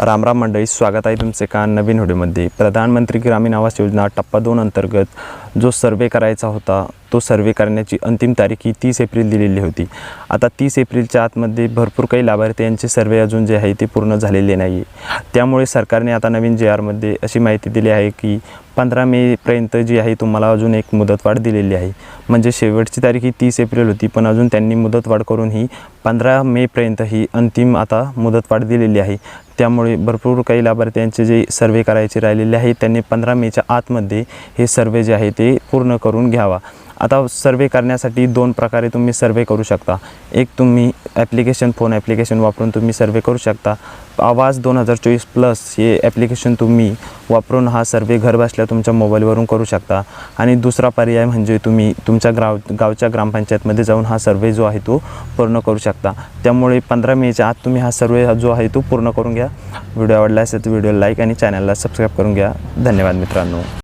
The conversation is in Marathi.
रामराम मंडळी स्वागत आहे तुमचे का नवीन व्हिडिओमध्ये. प्रधानमंत्री ग्रामीण आवास योजना टप्पा दोन अंतर्गत जो सर्वे करायचा होता तो सर्वे करण्याची अंतिम तारीख ही तीस एप्रिल दिलेली होती. आता तीस एप्रिलच्या आतमध्ये भरपूर काही लाभार्थी यांचे सर्वे अजून जे आहे ते पूर्ण झालेले नाही त्यामुळे सरकारने आता नवीन जे आरमध्ये अशी माहिती दिली आहे की पंधरा मेपर्यंत जी आहे तुम्हाला अजून एक मुदतवाढ दिलेली आहे. म्हणजे शेवटची तारीख ही तीस एप्रिल होती पण अजून त्यांनी मुदतवाढ करून ही पंधरा मेपर्यंत ही अंतिम आता मुदतवाढ दिलेली आहे. त्यामुळे भरपूर काही लाभार्थ्यांचे जे सर्वे करायचे राहिलेले आहे त्यांनी पंधरा मेच्या आतमध्ये हे सर्वे जे आहे ते पूर्ण करून घ्यावा. आता सर्वे करण्यासाठी दोन प्रकारे तुम्ही सर्वे करू शकता. एक तुम्ही ॲप्लिकेशन फोन ॲप्लिकेशन वापरून तुम्ही सर्वे करू शकता. आवाज दोन हजार चोवीस प्लस हे ॲप्लिकेशन तुम्ही वापरून हा सर्वे घरबसल्या तुमच्या मोबाईलवरून करू शकता. आणि दुसरा पर्याय म्हणजे तुम्ही तुमच्या गाव गावच्या ग्रामपंचायतमध्ये जाऊन हा सर्वे जो आहे तो पूर्ण करू शकता. त्यामुळे पंधरा मेच्या आत तुम्ही हा सर्वे जो आहे तो पूर्ण करून घ्या. व्हिडिओ आवडला असेल तर व्हिडिओ लाईक आणि चॅनलला सबस्क्राईब करून घ्या. धन्यवाद मित्रांनो.